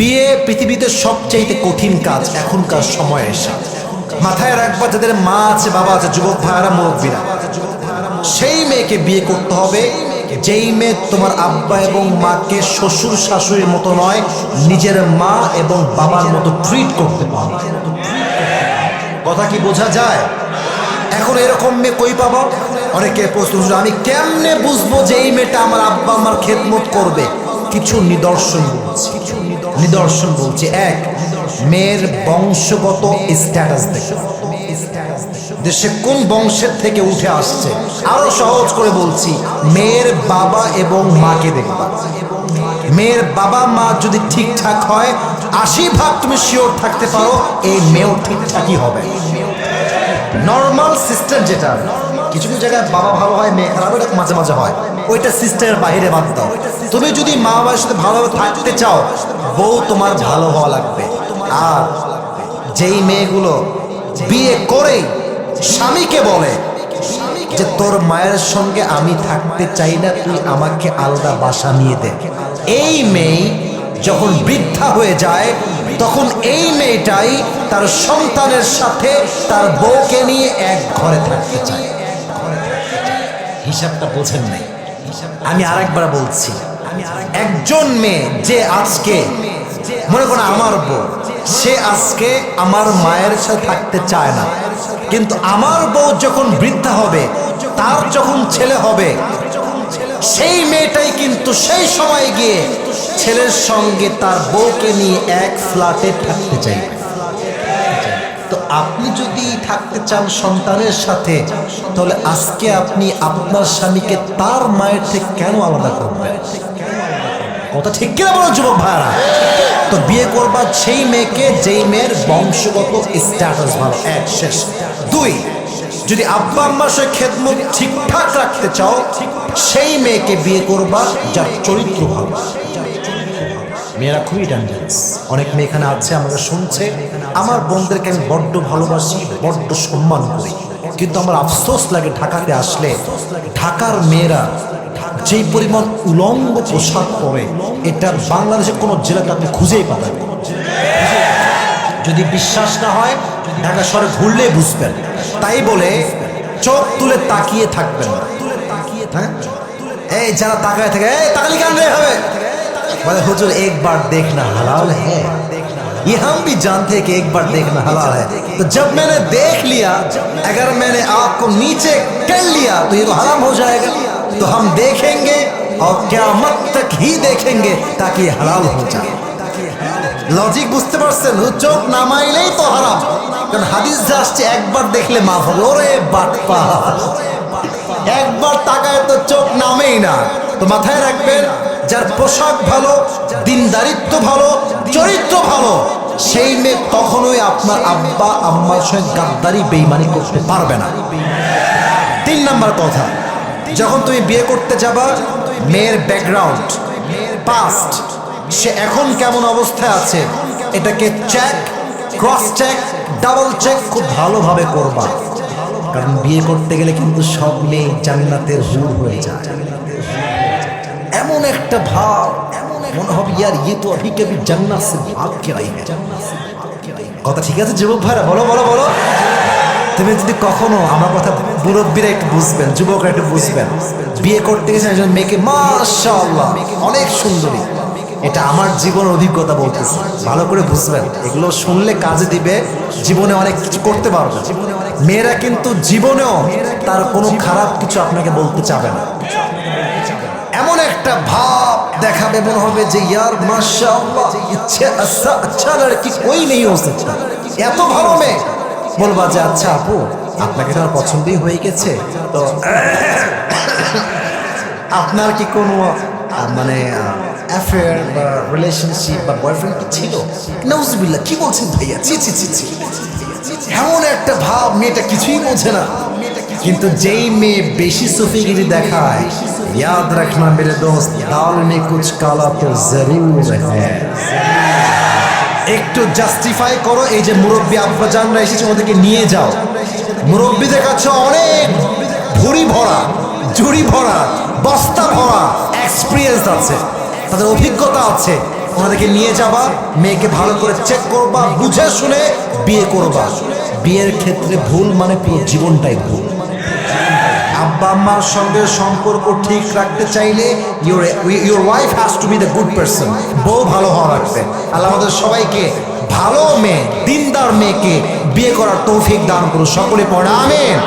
বিয়ে পৃথিবীতে সবচাইতে কঠিন কাজ এখনকার সময় এসে। মাথায় রাখবা যাদের মা আছে, বাবা আছে, যুবক ভাইয়ারা, মুরব্বীরা। সেই মেয়েকে বিয়ে করতে হবে, যেই মেয়ে তোমার আব্বা এবং মাকে শ্বশুর শাশুড়ির মতো নয়, নিজের মা এবং বাবার মতো ট্রিট করতে পারে কথা কি বোঝা যায়? এখন এরকম মেয়ে কই পাবো? অনেকে প্রশ্ন আমি কেমনে বুঝব যে এই মেয়েটা আমার আব্বা, আমার খেদমত করবে? কিছু নিদর্শন বলছি। নিদর্শন বলছি, এক, মেয়ের বংশগত স্ট্যাটাস দেখো। দেশে কোন বংশের থেকে উঠে আসছে, আরও সহজ করে বলছি, মেয়ের বাবা এবং মাকে দেখবা। মেয়ের বাবা, মা যদি ঠিকঠাক হয়, আশি ভাগ তুমি শিওর থাকতে পারো, এই মেয়েও ঠিকঠাকই হবে। নর্মাল সিস্টেম যেটা, কিছু কিছু জায়গায় বাবা ভালো হয়, মেয়ে খারাপ এটা মাঝে মাঝে হয়। ওইটা সিস্টেমের বাদ দাও তুমি যদি মা বাবার সাথে ভালোভাবে থাকতে চাও, বউ তোমার ভালো হওয়া লাগবে। আর যেই মেয়েগুলো বিয়ে করেই স্বামীকে বলে যে, তোর মায়ের সঙ্গে আমি থাকতে চাই না, তুই আমাকে আলাদা বাসা নিয়ে দে। এই মেয়ে যখন বৃদ্ধা হয়ে যায়, তখন এই মেয়েটাই তার সন্তানের সাথে তার বউকে নিয়ে এক ঘরে থাকতে চায়। হিসাবটা বোঝেন নাই। আমি আরেকবার বলছি, একজন মেয়ে যে আজকে, মনে করো আমার বউ, সে আজকে আমার মায়ের সাথে থাকতে চায় না। কিন্তু আমার বউ যখন বৃদ্ধা হবে, তার যখন ছেলে হবে, সেই মেয়েটাই কিন্তু সেই সময় গিয়ে ছেলের সঙ্গে তার বউকে নিয়ে এক ফ্ল্যাটে থাকতে চাইবে। আপনি যদি থাকতে চান সন্তানের সাথে, তাহলে আজকে আপনি আপনার স্বামীকে তার মায়ের থেকে কেন আলাদা করবেন? কথা ঠিক কিনা বলো যুবক ভাইরা? তো বিয়ে করবার সেই মেয়েকে যেই মেয়ের বংশগত স্ট্যাটাস ভালো। এক, শেষ। দুই, যদি আব্বা আম্মার সে খেদমত ঠিকঠাক রাখতে চাও, সেই মেয়েকে বিয়ে করবা যার চরিত্র ভালো। মেয়েরা খুবই ডেঞ্জারাস অনেক মেয়ে এখানে আছে আমরা শুনছে। আমার বোনদেরকে আমি বড্ড ভালোবাসি, বড্ড সম্মান করি। কিন্তু আমার আফসোস লাগে ঢাকাতে আসলে, ঢাকার মেয়েরা যেই পরিমাণ উলঙ্গ পোশাক পরে, এটা বাংলাদেশের কোনো জেলাতে আপনি খুঁজেই পাবেন যদি বিশ্বাস না হয়, ঢাকা শহরে ঘুরলে বুঝবেন। তাই বলে চোখ তুলে তাকিয়ে থাকবেন হ্যাঁ? এই যারা তাকায় থাকে, এই তাকালি কেন হবে बोले हुजूर एक बार देखना हलाल है ये हम भी जानते हैं कि एक बार देखना हलाल है तो जब मैंने देख लिया अगर मैंने आपको नीचे कर लिया तो ये तो हराम हो जाएगा तो हम देखेंगे और क्यामत तक ही देखेंगे ताकि ये हलाल हो जाए লজিক বুঝতে পারছেন ও চোখ নামাইলেই তো হারাম কারণ হাদিস যা আসছে একবার দেখলে মাফ হবে ওরে বাটপা একবার তাকায় তো চোখ নামেই না তো মাথায় রাখবেন যার পোশাক ভালো দিনদারিত্ব ভালো, চরিত্র ভালো, সেই মেয়ে কখনোই আপনার আব্বা, আম্মার সঙ্গে গাদ্দারি, বেইমানি করতে পারবে না। তিন নাম্বার কথা, যখন তুমি বিয়ে করতে যাবা, মেয়ের ব্যাকগ্রাউন্ড পাস্ট সে এখন কেমন অবস্থায় আছে, এটাকে check cross check double check খুব ভালোভাবে করবা। কারণ বিয়ে করতে গেলে কিন্তু সব মেয়ে জান্নাতের হুর হয়ে যায়। এমন একটা ভাব মনে হবে, ইয়ার ইয়ে তো অভি কবি জান্নাত সে ভাগ কে হ্যায়? কথা ঠিক আছে যুবক ভাইরা? বলো বলো বলো। তুমি যদি কখনো আমার কথা মুরব্বীরা একটু বুঝবেন, যুবকরা একটু বুঝবেন। বিয়ে করতে গেছেন একজন মেয়েকে, মাশাআল্লাহ, অনেক সুন্দরী। এটা আমার জীবনের অভিজ্ঞতা বলতেছে। ভালো করে বুঝবেন। এগুলো শুনলে কাজে দিবে, জীবনে অনেক কিছু করতে পারবে মেয়েরা কিন্তু জীবনেও তার কোনো খারাপ কিছু আপনাকে বলতে চাবে না। একটা ভাব দেখাবে মনে হবে যে, ইয়ার মাশাআল্লাহ ইচ্ছে আচ্ছা আচ্ছা কি নেই হচ্ছে এত ভালো মেয়ে। বলবা যে আচ্ছা আপু, আপনাকে তার পছন্দই হয়ে গেছে। তো আপনার কি কোনো মানে অ্যাফেয়ার বা রিলেশনশিপ বা বয়ফ্রেন্ড কি ছিল? নজবিল্লা কি বলছেন ভাইয়া? চি চি চি চি এমন একটা ভাব মেয়েটা কিছুই বোঝে না। কিন্তু যেই মেয়ে বেশি সফিগিরি দেখায় याद रखना मेरे दोस्त दाल में कुछ काला तो जरूर है একটু জাস্টিফাই করো এই যে মুরব্বী আব্বাজানরা এসেছে ওদেরকে নিয়ে যাও মুরব্বীদের কাছে অনেক ভুড়ি ভরা জুড়ি ভরা বস্তা ভরা এক্সপিরিয়েন্স আছে তাদের অভিজ্ঞতা আছে ওনাদেরকে নিয়ে যাবা মেয়েকে ভালো করে চেক করবা বুঝে শুনে বিয়ে করবা বিয়ের ক্ষেত্রে ভুল মানে পুরো জীবনটাই ভুল আব্বা আম্মার সঙ্গে সম্পর্ক ঠিক রাখতে চাইলে your your wife has to be the good person বউ ভালো হওয়া রাখবে আল্লাহ আমাদের সবাইকে ভালো মেয়ে, দিনদার মেয়েকে বিয়ে করার তৌফিক দান করুন। সকলে পড়া, আমেন।